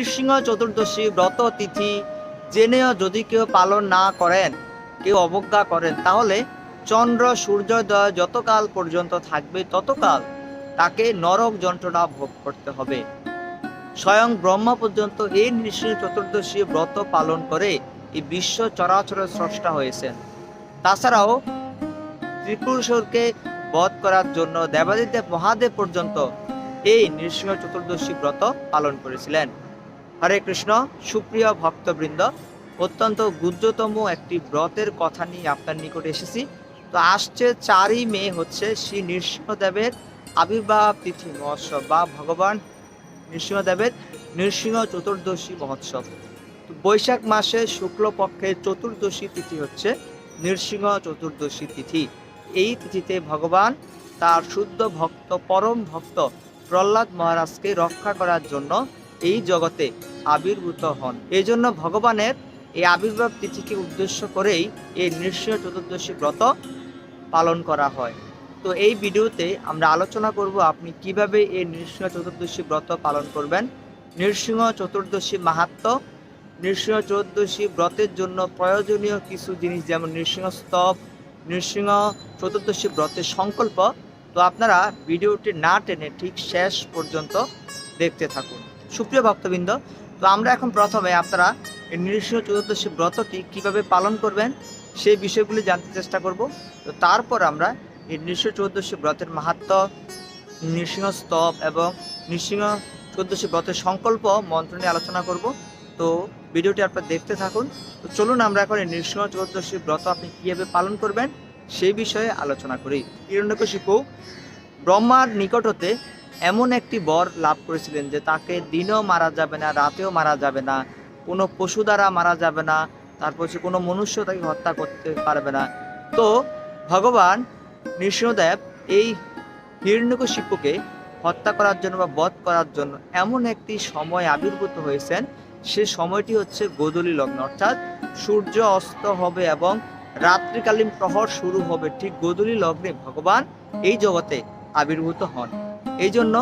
নৃসিংহ চতুর্দশী ব্রত তিথি জেনেও যদি কেউ পালন না করেন, কেউ অবজ্ঞা করেন, তাহলে চন্দ্র সূর্যোদয় যতকাল পর্যন্ত থাকবে ততকাল তাকে নরক যন্ত্রণা ভোগ করতে হবে। স্বয়ং ব্রহ্মা পর্যন্ত এই নৃসিংহ চতুর্দশী ব্রত পালন করে এই বিশ্ব চরাচরের স্রষ্টা হয়েছেন। তাছাড়াও ত্রিপুরুষকে বধ করার জন্য দেবাদিদেব মহাদেব পর্যন্ত এই নৃসিংহ চতুর্দশী ব্রত পালন করেছিলেন। হরে কৃষ্ণ, সুপ্রিয় ভক্তবৃন্দ, অত্যন্ত গুজ্জতম একটি ব্রতের কথা নিয়ে আপনার নিকটে এসেছি। তো আসছে চারই মে হচ্ছে শ্রী নৃসিংহদেবের আবির্ভাব তিথি মহোৎসব বা ভগবান নৃসিংহদেবের নৃসিংহ চতুর্দশী মহোৎসব। তো বৈশাখ মাসে শুক্লপক্ষের চতুর্দশী তিথি হচ্ছে নৃসিংহ চতুর্দশী তিথি। এই তিথিতে ভগবান তার শুদ্ধ ভক্ত, পরম ভক্ত প্রহ্লাদ মহারাজকে রক্ষা করার জন্য এই জগতে আবির্ভূত হন। এই জন্য ভগবানের এই আবির্ভাব তিথিকে উদ্দেশ্য করেই এই নৃসিংহ চতুর্দশী ব্রত পালন করা হয়। তো এই ভিডিওতে আমরা আলোচনা করব আপনি কীভাবে এই নৃসিংহ চতুর্দশী ব্রত পালন করবেন। নৃসিংহ চতুর্দশী মাহাত্ম, নৃসিংহ চতুর্দশী ব্রতের জন্য প্রয়োজনীয় কিছু জিনিস যেমন নৃসিংহ স্তব, নৃসিংহ চতুর্দশী ব্রতের সংকল্প, তো আপনারা ভিডিওটি না টেনে ঠিক শেষ পর্যন্ত দেখতে থাকুন। সুপ্রিয় ভক্তবৃন্দ, তো আমরা এখন প্রথমে আপনারা নৃসিংহ চতুর্দশী ব্রতটি কীভাবে পালন করবেন সেই বিষয়গুলি জানতে চেষ্টা করব। তো তারপর আমরা এই নৃসিংহ চতুর্দশী ব্রতের মাহাত্ম, নৃসিংহ স্তব এবং নৃসিংহ চতুর্দশী ব্রতের সংকল্প মন্ত্র নিয়ে আলোচনা করব। তো ভিডিওটি আপনারা দেখতে থাকুন। তো চলুন আমরা এখন এই নৃসিংহ চতুর্দশী ব্রত আপনি কীভাবে পালন করবেন সেই বিষয়ে আলোচনা করি। হিরণ্যকশিপু, ব্রহ্মার নিকট হতে এমন একটি বর লাভ করেছিলেন যে তাকে দিনেও মারা যাবে না, রাতেও মারা যাবে না, কোনো পশু দ্বারা মারা যাবে না, তারপর হচ্ছে কোনো মনুষ্য তাকে হত্যা করতে পারবে না। তো ভগবান নৃসিংহদেব এই হিরণ্যকশিপুকে হত্যা করার জন্য বা বধ করার জন্য এমন একটি সময় আবির্ভূত হয়েছেন। সে সময়টি হচ্ছে গোধূলি লগ্ন, অর্থাৎ সূর্য অস্ত হবে এবং রাত্রিকালীন প্রহর শুরু হবে। ঠিক গোধূলি লগ্নে ভগবান এই জগতে আবির্ভূত হন। এই জন্য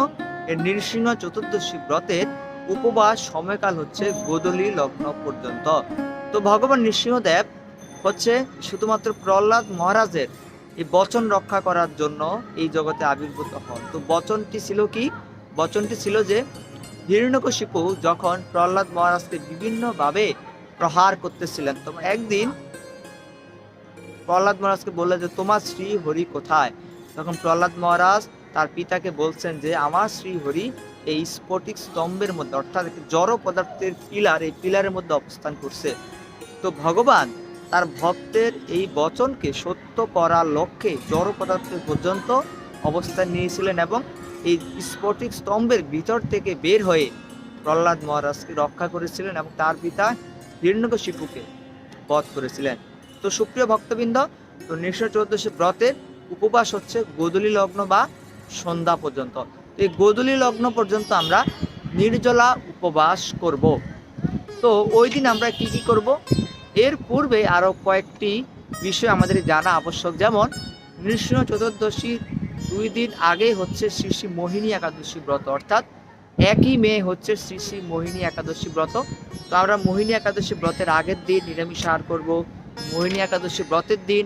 নৃসিংহ চতুর্দশী ব্রতের উপবাস সময়কাল হচ্ছে গোধূলি লগ্ন পর্যন্ত। তো ভগবান নৃসিংহদেব হচ্ছে শুধুমাত্র প্রহ্লাদ মহারাজের এই বচন রক্ষা করার জন্য এই জগতে আবির্ভূত হন। তো বচনটি ছিল কি? বচনটি ছিল যে হিরণ্যকশিপু যখন প্রহ্লাদ মহারাজকে বিভিন্নভাবে প্রহার করতেছিলেন তখন একদিন প্রহ্লাদ মহারাজকে বললেন যে, তোমার শ্রী হরি কোথায়? তখন প্রহ্লাদ মহারাজ তার পিতাকে বলছেন যে, আমার শ্রী হরি এই স্ফটিক স্তম্ভের মধ্যে, অর্থাৎ জড় পদার্থের পিলার, এই পিলারের মধ্যে অবস্থান করছে। তো ভগবান তার ভক্তের এই বচনকে সত্য করার লক্ষ্যে জড় পদার্থ পর্যন্ত অবস্থান নিয়েছিলেন এবং এই স্ফটিক স্তম্ভের ভিতর থেকে বের হয়ে প্রহ্লাদ মহারাজকে রক্ষা করেছিলেন এবং তার পিতা হিরণ্যকশিপুকে বধ করেছিলেন। তো সুপ্রিয় ভক্তবৃন্দ, তো নৃষ চৌদ্দশী ব্রতের উপবাস হচ্ছে গোধূলি লগ্ন বা সন্ধ্যা পর্যন্ত। এই গোধূলি লগ্ন পর্যন্ত আমরা নির্জলা উপবাস করব। তো ওই দিন আমরা কি কি করব? এর পূর্বে আরও কয়েকটি বিষয় আমাদের জানা আবশ্যক। যেমন নৃসিংহ চতুর্দশীর দুই দিন আগে হচ্ছে শ্রী শ্রী মোহিনী একাদশী ব্রত। অর্থাৎ একই মে হচ্ছে শ্রী শ্রী মোহিনী একাদশী ব্রত। তো আমরা মোহিনী একাদশী ব্রতের আগের দিন নিরামিষ আহার করব। মোহিনী একাদশী ব্রতের দিন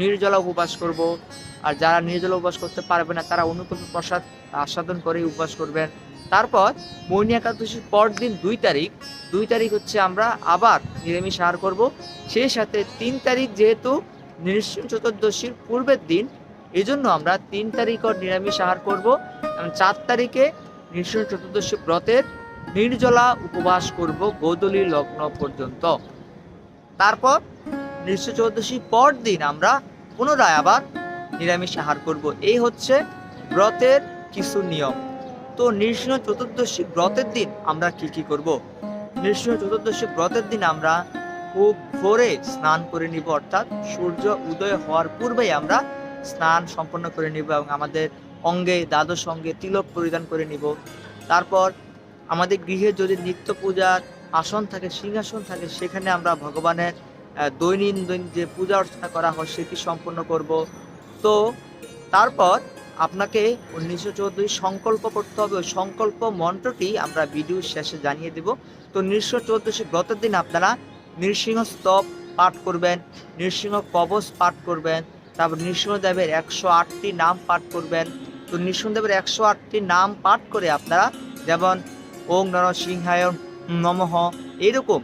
নির্জলা উপবাস করব। আর যারা নির্জলা উপবাস করতে পারবে না, তারা অনুকূল প্রসাদ আস্বাদন করে উপবাস করবেন। তারপর মোহিনী একাদশীর পর দিন দুই তারিখ দুই তারিখ হচ্ছে আমরা আবার নিরামিষ আহার করব। সেই সাথে তিন তারিখ যেহেতু নৃসিংহ চতুর্দশীর পূর্বের দিন এই জন্য আমরা তিন তারিখও নিরামিষ আহার করব এবং চার তারিখে নৃসিংহ চতুর্দশী ব্রতের নির্জলা উপবাস করব গোধূলি লগ্ন পর্যন্ত। তারপর নৃসিংহ চতুর্দশী পর দিন আমরা পুনরায় আবার নিরামিষ আহার করব। এই হচ্ছে ব্রতের কিছু নিয়ম। তো নৃসিংহ চতুর্দশী ব্রতের দিন আমরা কি কি করব? নৃসিংহ চতুর্দশী ব্রতের দিন আমরা খুব ভোরে স্নান করে নিব, অর্থাৎ সূর্য উদয় হওয়ার পূর্বেই আমরা স্নান সম্পন্ন করে নিব এবং আমাদের অঙ্গে, দ্বাদশ অঙ্গে তিলক পরিধান করে নিব। তারপর আমাদের গৃহে যদি নিত্য পূজার আসন থাকে, সিংহাসন থাকে, সেখানে আমরা ভগবানের দৈনন্দিন যে পূজা অর্চনা করা হয়, সেটি সম্পন্ন করব। তো তারপর আপনাকে উনিশশো চৌদ্দই সংকল্প করতে হবে। ওই সংকল্প মন্ত্রটি আমরা ভিডিও শেষে জানিয়ে দেব। তো নিঃস্ব চৌদ্দশী ব্রতের দিন আপনারা নৃসিংহ স্তব পাঠ করবেন, নৃসিংহ কবচ পাঠ করবেন, তারপর নৃসিংহদেবের একশো আটটি নাম পাঠ করবেন। তো নৃসিংহদেবের একশো আটটি নাম পাঠ করে আপনারা যেমন ওং নরসিংহায় নমঃ, এইরকম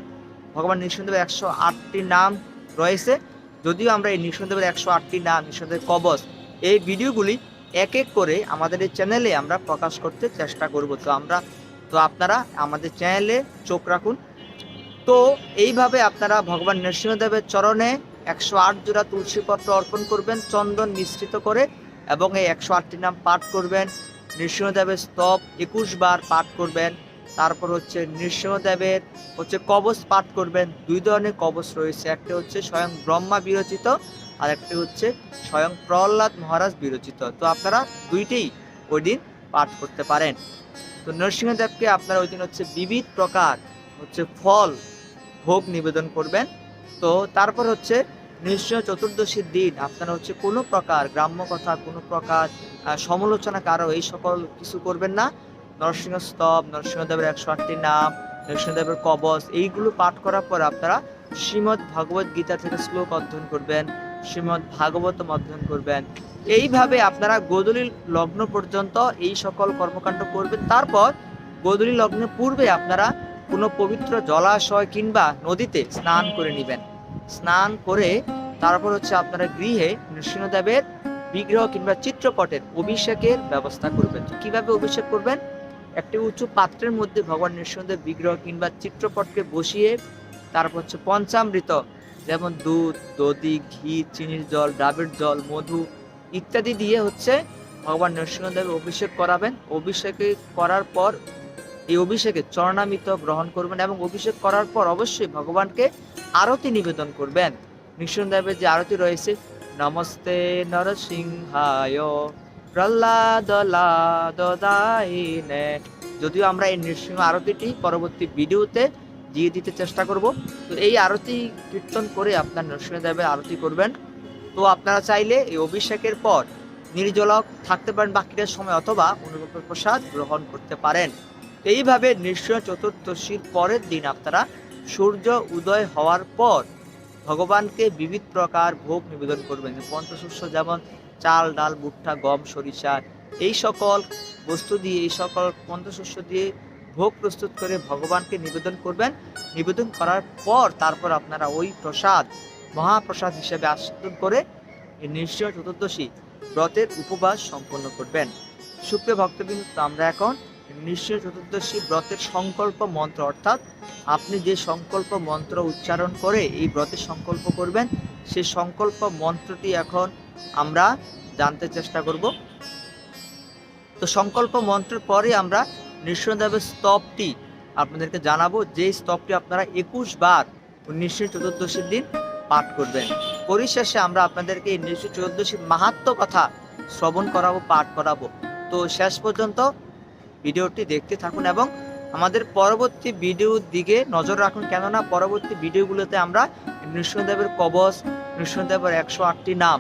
ভগবান নৃসিংহদেবের একশো আটটি নাম রয়েছে। যদিও আমরা এই নৃসিংহদেবের একশো আটটি নাম, নৃসিংহদেবের কবচ, এই ভিডিওগুলি এক এক করে আমাদের এই চ্যানেলে আমরা প্রকাশ করতে চেষ্টা করব। তো আমরা, তো আপনারা আমাদের চ্যানেলে চোখ রাখুন। তো এইভাবে আপনারা ভগবান নৃসিংহদেবের চরণে একশো আট জোড়া তুলসীপত্র অর্পণ করবেন, চন্দন মিশ্রিত করে, এবং এই একশো আটটি নাম পাঠ করবেন। নৃসিংহদেবের স্তব একুশ বার পাঠ করবেন। তারপর হচ্ছে নৃসিংহদেবের হচ্ছে কবচ পাঠ করবেন। দুই ধরনের কবচ রয়েছে। একটা হচ্ছে স্বয়ং ব্রহ্মা বিরচিত আর একটি হচ্ছে স্বয়ং প্রহ্লাদ মহারাজ বিরচিত। তো আপনারা দুইটাই ওই দিন পাঠ করতে পারেন। তো নরসিংহদেবকে আপনারা ওই দিন হচ্ছে বিবিধ প্রকার হচ্ছে ফল, ভোগ নিবেদন করবেন। তো তারপর হচ্ছে নিশ্চয় চতুর্দশীর দিন আপনারা হচ্ছে কোনো প্রকার গ্রাম্য কথা, কোনো প্রকার সমালোচনা কারও এই সকল কিছু করবেন না। নরসিংহ স্তব নরসিংহদেবের একশো আটটি নাম, নরসিংহদেবের কবচ, এইগুলো পাঠ করার পর আপনারা শ্রীমৎ ভাগবত গীতা থেকে শ্লোক অধ্যয়ন করবেন শ্রীমৎ ভাগবতম অধ্যয়ন করবেন। এইভাবে আপনারা গোদলী লগ্ন পর্যন্ত এই সকল কর্মকাণ্ড করবেন। তারপর গোদলী লগ্নের পূর্বে আপনারা কোনো পবিত্র জলাশয় কিংবা নদীতে স্নান করে নেবেন। স্নান করে তারপর হচ্ছে আপনারা গৃহে নৃসিংহদেবের বিগ্রহ কিংবা চিত্রপটের অভিষেকের ব্যবস্থা করবেন। কীভাবে অভিষেক করবেন? একটি উঁচু পাত্রের মধ্যে ভগবান নৃসিংহদেব বিগ্রহ কিংবা চিত্রপটকে বসিয়ে, তারপর হচ্ছে পঞ্চামৃত, যেমন দুধ, দধি, ঘি, চিনির জল ডাবের জল, মধু ইত্যাদি দিয়ে হচ্ছে ভগবান নরসিংহদেবের অভিষেক করাবেন। অভিষেকে করার পর এই অভিষেকে চরণামিত গ্রহণ করবেন এবং অভিষেক করার পর অবশ্যই ভগবানকে আরতি নিবেদন করবেন। নৃসিংহদেবের যে আরতি রয়েছে, নমস্তে নরসিংহায়। প্রহ্লাদ লাদাইনে যদিও আমরা এই নৃসিংহ আরতিটি পরবর্তী ভিডিওতে দিয়ে দিতে চেষ্টা করব। তো এই আরতি কীর্তন করে আপনার নরসিংহদেবের আরতি করবেন। তো আপনারা চাইলে এই অভিষেকের পর নির্জলক থাকতে পারেন বাকিটা সময় অথবা অনুরূপের প্রসাদ গ্রহণ করতে পারেন। এইভাবে নৃসিংহ চতুর্দশীর পরের দিন আপনারা সূর্য উদয় হওয়ার পর ভগবানকে বিবিধ প্রকার ভোগ নিবেদন করবেন। পঞ্চশস্য যেমন চাল, ডাল, ভুট্টা, গম, সরিষা, এই সকল বস্তু দিয়ে, এই সকল পঞ্চশস্য দিয়ে ভোগ প্রস্তুত করে ভগবানকে নিবেদন করবেন। নিবেদন করার পর তারপর আপনারা ওই প্রসাদ, মহাপ্রসাদ হিসেবে আস্বাদন করে নিশ্চয় চতুর্দশী ব্রতের উপবাস সম্পন্ন করবেন। সুপ্রিয় ভক্তবৃন্দ আমরা এখন নিশ্চয় চতুর্দশী ব্রতের সংকল্প মন্ত্র, অর্থাৎ আপনি যে সংকল্প মন্ত্র উচ্চারণ করে এই ব্রতের সংকল্প করবেন, সেই সংকল্প মন্ত্রটি এখন আমরা জানতে চেষ্টা করব। তো সংকল্প মন্ত্রের পরে আমরা নৃসিংহদেবের স্তবটি আপনাদেরকে জানাব, যে স্তবটি আপনারা একুশ বার উনিশশো চতুর্দশীর দিন পাঠ করবেন। পরিশেষে আমরা আপনাদেরকে এই উনিশশো চতুর্দশীর মাহাত্ম কথা শ্রবণ করাবো, পাঠ করাবো। তো শেষ পর্যন্ত ভিডিওটি দেখতে থাকুন এবং আমাদের পরবর্তী ভিডিওর দিকে নজর রাখুন, কেননা পরবর্তী ভিডিওগুলোতে আমরা নৃসিংহদেবের কবচ নৃসিংহদেবের একশো আটটি নাম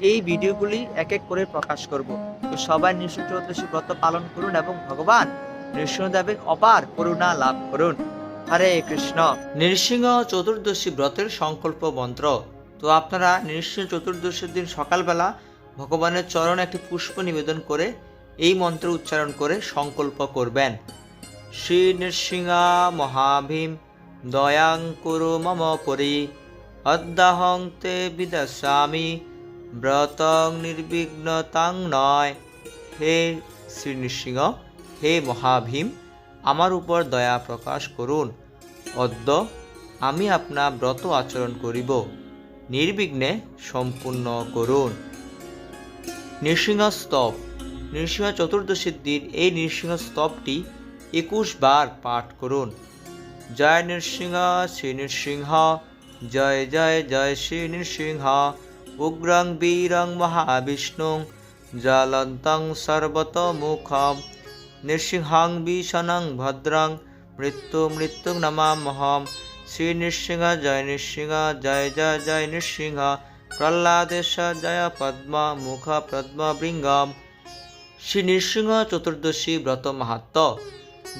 এই ভিডিওগুলি এক এক করে প্রকাশ করব। তো সবাই নৃসিংহ চতুর্দশী ব্রত পালন করুন এবং ভগবান নৃসিংহদেবের অপার করুণা লাভ করুন। হরে কৃষ্ণ। নৃসিংহ চতুর্দশী ব্রতের সংকল্প মন্ত্র। তো আপনারা নৃসিংহ চতুর্দশীর দিন সকালবেলা ভগবানের চরণে একটি পুষ্প নিবেদন করে এই মন্ত্র উচ্চারণ করে সংকল্প করবেন। শ্রী নৃসিংহা মহাভীম, দয়াং কুরু মম পরি, অদ্যাহং তে বিদাস্বামী ব্রতং নির্বিঘ্নতাং নয়। হে শ্রী নৃসিংহ হে মহাভীম, আমার উপর দয়া প্রকাশ করুন। অদ্য আমি আপনার ব্রত আচরণ করিব। নির্বিঘ্নে সম্পূর্ণ করুন। নৃসিংহ স্তব। নৃসিংহ চতুর্দশীর দিন এই নৃসিংহ স্তবটি একুশ বার পাঠ করুন। জয় নৃসিংহ, শ্রী নৃসিংহ, জয় জয় জয়, শ্রী নৃসিংহ। উগ্রং বীরং মহাবিষ্ণু জ্বলন্তং সর্বতোমুখম নৃসিংহং ভীষণং ভদ্রং মৃত্যু মৃত্যু নমামহম শ্রী নৃসিংহ জয় নৃসিংহ জয় জয় জয় নৃসিংহ প্রহ্লাদেশ জয় পদ্ম মুখ পদ্ম বৃঙ্গম শ্রী নৃসিংহ চতুর্দশী ব্রত মাহাত্ম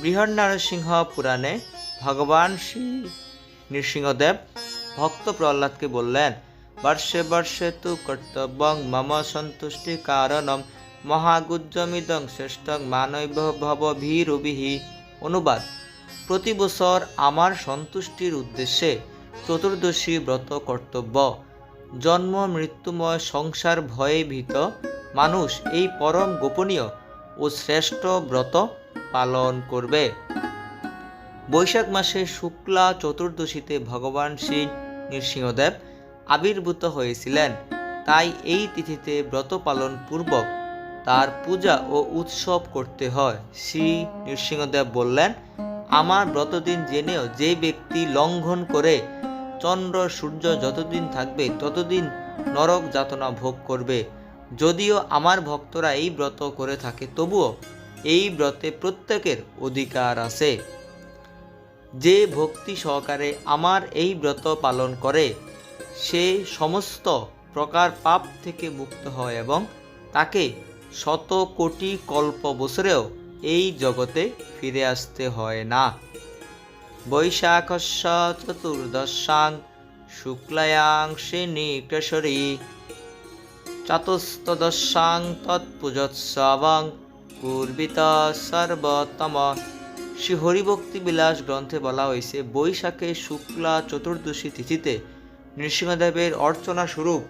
বৃহৎ নরসিংহ পুরাণে ভগবান শ্রী নৃসিংহদেব ভক্ত প্রহ্লাদকে বললেন বর্ষে বর্ষে তু কর্তব্যং মম সন্তুষ্টি কারণম মহাগুজ্জমিদং শ্রেষ্ঠং মানব ভব ভীরুবিহি অনুবাদ, প্রতি বছর আমার সন্তুষ্টির উদ্দেশ্যে চতুর্দশী ব্রত কর্তব্য। জন্ম, মৃত্যুময় সংসার ভয়ে ভীত। মানুষ এই পরম গোপনীয় ও শ্রেষ্ঠ ব্রত পালন করবে। বৈশাখ মাসে শুক্লা চতুর্দশীতে ভগবান শ্রী নৃসিংহদেব আবির্ভূত হয়েছিলেন। তাই এই তিথিতে ব্রত পালন পূর্বক তার পূজা ও উৎসব করতে হয়। শ্রী নৃসিংহদেব বললেন, আমার ব্রতদিন জেনেও যে ব্যক্তি লঙ্ঘন করে চন্দ্র, সূর্য যতদিন থাকবে, ততদিন নরক যাতনা ভোগ করবে। যদিও আমার ভক্তরা এই ব্রত করে থাকে, তবুও এই ব্রতে প্রত্যেকের অধিকার আছে। যে ভক্তি সহকারে আমার এই ব্রত পালন করে সে সমস্ত প্রকার পাপ থেকে মুক্ত হয় এবং তাকে শত কোটি কল্প বছরেও এই জগতে ফিরে আসতে হয় না। বৈশাখস্য চতুর্দশাং শুক্লায়াং শ্রেণীকেশরী চতুস্তদশাং তৎপুজোৎসবং পূর্বিত সর্বতম শ্রী হরিভক্তি বিলাস গ্রন্থে বলা হয়েছে, বৈশাখে শুক্লা চতুর্দশী তিথিতে নৃসিংহদেবের অর্চনা স্বরূপ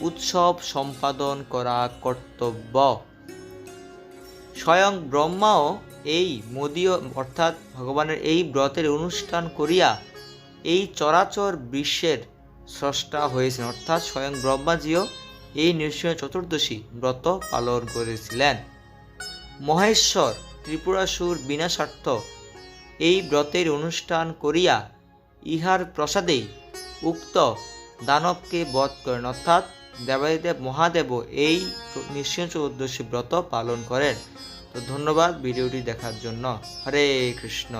উৎসব সম্পাদন করা কর্তব্য। স্বয়ং ব্রহ্মাও এই মোদীয়, অর্থাৎ ভগবানের এই ব্রতের অনুষ্ঠান করিয়া এই চরাচর বিশ্বের স্রষ্টা হয়েছেন। অর্থাৎ স্বয়ং ব্রহ্মাজিও এই নৃসিংহ চতুর্দশী ব্রত পালন করেছিলেন। মহেশ্বর ত্রিপুরাসুর বিনাশার্থ এই ব্রতের অনুষ্ঠান করিয়া ইহার প্রসাদেই উক্ত দানবকে বধ করেন। অর্থাৎ দেবাদিদেব মহাদেবও এই নিঃসিংহ চতুর্দশী ব্রত পালন করেন। তো ধন্যবাদ ভিডিওটি দেখার জন্য। হরে কৃষ্ণ।